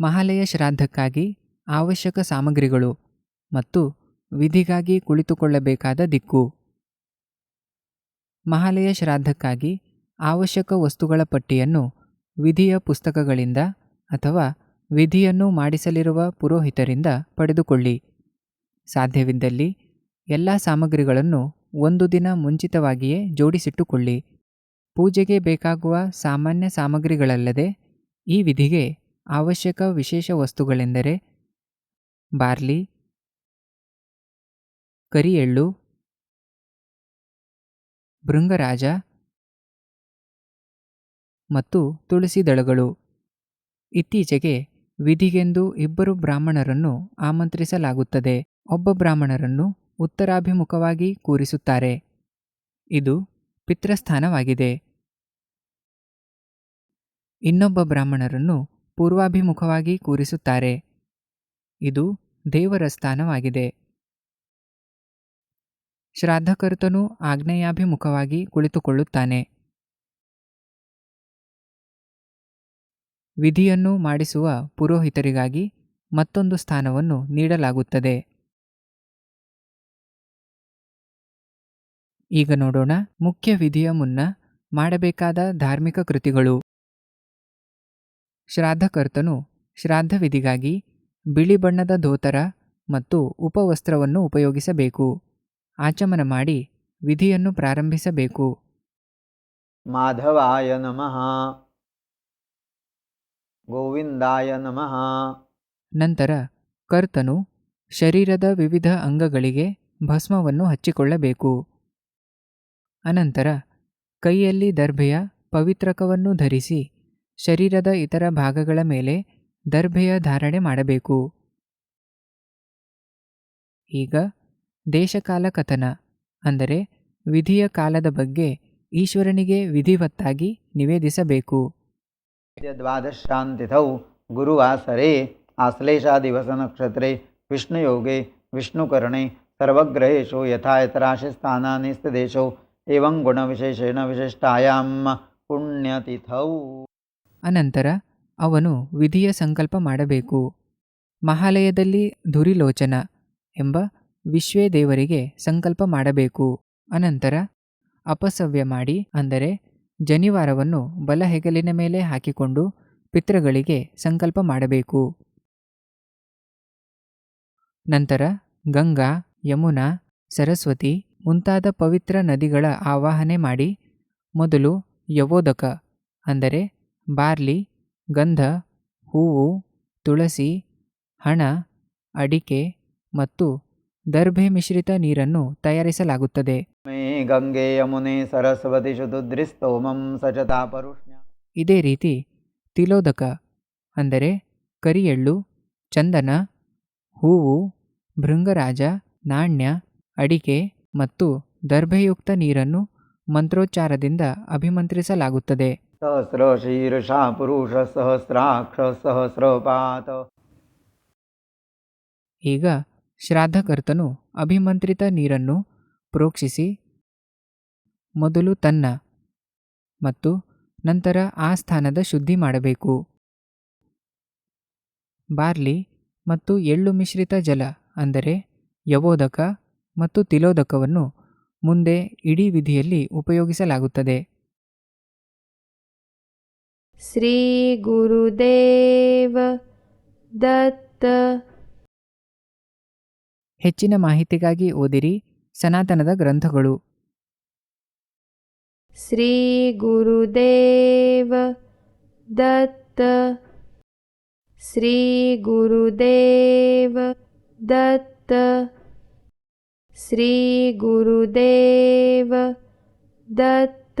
ಮಹಾಲಯ ಶ್ರಾದ್ದಕ್ಕಾಗಿ ಅವಶ್ಯಕ ಸಾಮಗ್ರಿಗಳು ಮತ್ತು ವಿಧಿಗಾಗಿ ಕುಳಿತುಕೊಳ್ಳಬೇಕಾದ ದಿಕ್ಕು. ಮಹಾಲಯ ಶ್ರಾದ್ದಕ್ಕಾಗಿ ಅವಶ್ಯಕ ವಸ್ತುಗಳ ಪಟ್ಟಿಯನ್ನು ವಿಧಿಯ ಪುಸ್ತಕಗಳಿಂದ ಅಥವಾ ವಿಧಿಯನ್ನು ಮಾಡಿಸಲಿರುವ ಪುರೋಹಿತರಿಂದ ಪಡೆದುಕೊಳ್ಳಿ. ಸಾಧ್ಯವಿದ್ದಲ್ಲಿ ಎಲ್ಲ ಸಾಮಗ್ರಿಗಳನ್ನು ಒಂದು ದಿನ ಮುಂಚಿತವಾಗಿಯೇ ಜೋಡಿಸಿಟ್ಟುಕೊಳ್ಳಿ. ಪೂಜೆಗೆ ಬೇಕಾಗುವ ಸಾಮಾನ್ಯ ಸಾಮಗ್ರಿಗಳಲ್ಲದೆ ಈ ವಿಧಿಗೆ ಅವಶ್ಯಕ ವಿಶೇಷ ವಸ್ತುಗಳೆಂದರೆ ಬಾರ್ಲಿ ಕರಿ ಎಳ್ಳು ಭೃಂಗರಾಜ ಮತ್ತು ತುಳಸಿ ದಳಗಳು. ಇತ್ತೀಚೆಗೆ ವಿಧಿಗೆಂದು ಇಬ್ಬರು ಬ್ರಾಹ್ಮಣರನ್ನು ಆಮಂತ್ರಿಸಲಾಗುತ್ತದೆ. ಒಬ್ಬ ಬ್ರಾಹ್ಮಣರನ್ನು ಉತ್ತರಾಭಿಮುಖವಾಗಿ ಕೂರಿಸುತ್ತಾರೆ. ಇದು ಪಿತೃಸ್ಥಾನವಾಗಿದೆ. ಇನ್ನೊಬ್ಬ ಬ್ರಾಹ್ಮಣರನ್ನು ಪೂರ್ವಾಭಿಮುಖವಾಗಿ ಕೂರಿಸುತ್ತಾರೆ. ಇದು ದೇವರ ಸ್ಥಾನವಾಗಿದೆ. ಶ್ರಾದ್ದಕರ್ತನು ಆಗ್ನೇಯಾಭಿಮುಖವಾಗಿ ಕುಳಿತುಕೊಳ್ಳುತ್ತಾನೆ. ವಿಧಿಯನ್ನು ಮಾಡಿಸುವ ಪುರೋಹಿತರಿಗಾಗಿ ಮತ್ತೊಂದು ಸ್ಥಾನವನ್ನು ನೀಡಲಾಗುತ್ತದೆ. ಈಗ ನೋಡೋಣ ಮುಖ್ಯ ವಿಧಿಯ ಮುನ್ನ ಮಾಡಬೇಕಾದ ಧಾರ್ಮಿಕ ಕೃತಿಗಳು. ಶ್ರಾದ್ದಕರ್ತನು ಶ್ರಾದ್ದ ವಿಧಿಗಾಗಿ ಬಿಳಿ ಬಣ್ಣದ ಧೋತರ ಮತ್ತು ಉಪವಸ್ತ್ರವನ್ನು ಉಪಯೋಗಿಸಬೇಕು. ಆಚಮನ ಮಾಡಿ ವಿಧಿಯನ್ನು ಪ್ರಾರಂಭಿಸಬೇಕು. ಮಾಧವಾಯ ನಮಃ. ಗೋವಿಂದಾಯ ನಮಃ. ನಂತರ ಕರ್ತನು ಶರೀರದ ವಿವಿಧ ಅಂಗಗಳಿಗೆ ಭಸ್ಮವನ್ನು ಹಚ್ಚಿಕೊಳ್ಳಬೇಕು. ಅನಂತರ ಕೈಯಲ್ಲಿ ದರ್ಭೆಯ ಪವಿತ್ರಕವನ್ನು ಧರಿಸಿ ಶರೀರದ ಇತರ ಭಾಗಗಳ ಮೇಲೆ ದರ್ಭೆಯ ಧಾರಣೆ ಮಾಡಬೇಕು. ಈಗ ದೇಶಕಾಲ ಕಥನ, ಅಂದರೆ ವಿಧಿಯ ಕಾಲದ ಬಗ್ಗೆ ಈಶ್ವರನಿಗೆ ವಿಧಿವತ್ತಾಗಿ ನಿವೇದಿಸಬೇಕು. ದ್ವಾದಶಾಂತಿಥೌ ಗುರುವಾಸರೆ ಆಶ್ಲೇಷಾದಿವಸನಕ್ಷತ್ರೆ ವಿಷ್ಣುಯೋಗೆ ವಿಷ್ಣುಕರ್ಣೆ ಸರ್ವಗ್ರಹೇಶು ಯಥಾ ಯಥರಾಶಿಸ್ಥಾನಾನಿ ಸ್ಥಿತೇಶು ಏವಂ ಗುಣವಿಶೇಷೇಣ ವಿಶಿಷ್ಟಾಯಾಂ ಪುಣ್ಯತಿಥೌ. ಅನಂತರ ಅವನು ವಿಧಿಯ ಸಂಕಲ್ಪ ಮಾಡಬೇಕು. ಮಹಾಲಯದಲ್ಲಿ ಧುರಿಲೋಚನ ಎಂಬ ವಿಶ್ವೇ ದೇವರಿಗೆ ಸಂಕಲ್ಪ ಮಾಡಬೇಕು. ಅನಂತರ ಅಪಸವ್ಯ ಮಾಡಿ ಅಂದರೆ ಜನಿವಾರವನ್ನು ಬಲ ಹೆಗಲಿನ ಮೇಲೆ ಹಾಕಿಕೊಂಡು ಪಿತೃಗಳಿಗೆ ಸಂಕಲ್ಪ ಮಾಡಬೇಕು. ನಂತರ ಗಂಗಾ, ಯಮುನಾ, ಸರಸ್ವತಿ ಮುಂತಾದ ಪವಿತ್ರ ನದಿಗಳ ಆವಾಹನೆ ಮಾಡಿ ಮೊದಲು ಯವೋದಕ ಅಂದರೆ ಬಾರ್ಲಿ ಗಂಧ ಹೂವು ತುಳಸಿ ಹಣ ಅಡಿಕೆ ಮತ್ತು ದರ್ಭೆ ಮಿಶ್ರಿತ ನೀರನ್ನು ತಯಾರಿಸಲಾಗುತ್ತದೆ. ಮೇ ಗಂಗೆ ಯಮುನೆ ಸರಸ್ವತಿ ಶುದುದ್ರಿಸ್ತೋಮಂ ಸಚತಾ ಪರುಷ್ಣ ಇದೇ ರೀತಿ ತಿಲೋದಕ ಅಂದರೆ ಕರಿಯೆಳ್ಳು ಚಂದನ ಹೂವು ಭೃಂಗರಾಜ ನಾಣ್ಯ ಅಡಿಕೆ ಮತ್ತು ದರ್ಭೆಯುಕ್ತ ನೀರನ್ನು ಮಂತ್ರೋಚ್ಚಾರದಿಂದ ಅಭಿಮಂತ್ರಿಸಲಾಗುತ್ತದೆ. ಸಹಸ್ರ ಶೀರ್ಷ ಪುರುಷ ಸಹಸ್ರಪಾತ ಈಗ ಶ್ರಾದ್ದಕರ್ತನು ಅಭಿಮಂತ್ರಿತ ನೀರನ್ನು ಪ್ರೋಕ್ಷಿಸಿ, ಮೊದಲು ತನ್ನ ಮತ್ತು ನಂತರ ಆ ಸ್ಥಾನದ ಶುದ್ಧಿ ಮಾಡಬೇಕು. ಬಾರ್ಲಿ ಮತ್ತು ಎಳ್ಳು ಮಿಶ್ರಿತ ಜಲ ಅಂದರೆ ಯವೋದಕ ಮತ್ತು ತಿಲೋದಕವನ್ನು ಮುಂದೆ ಇಡೀ ವಿಧಿಯಲ್ಲಿ ಉಪಯೋಗಿಸಲಾಗುತ್ತದೆ. ಶ್ರೀ ಗುರುದೇವ ದತ್ತ. ಹೆಚ್ಚಿನ ಮಾಹಿತಿಗಾಗಿ ಓದಿರಿ ಸನಾತನದ ಗ್ರಂಥಗಳು. ಶ್ರೀ ಗುರುದೇವ ದತ್ತ. ಶ್ರೀ ಗುರುದೇವ ದತ್ತ. ಶ್ರೀ ಗುರುದೇವ ದತ್ತ.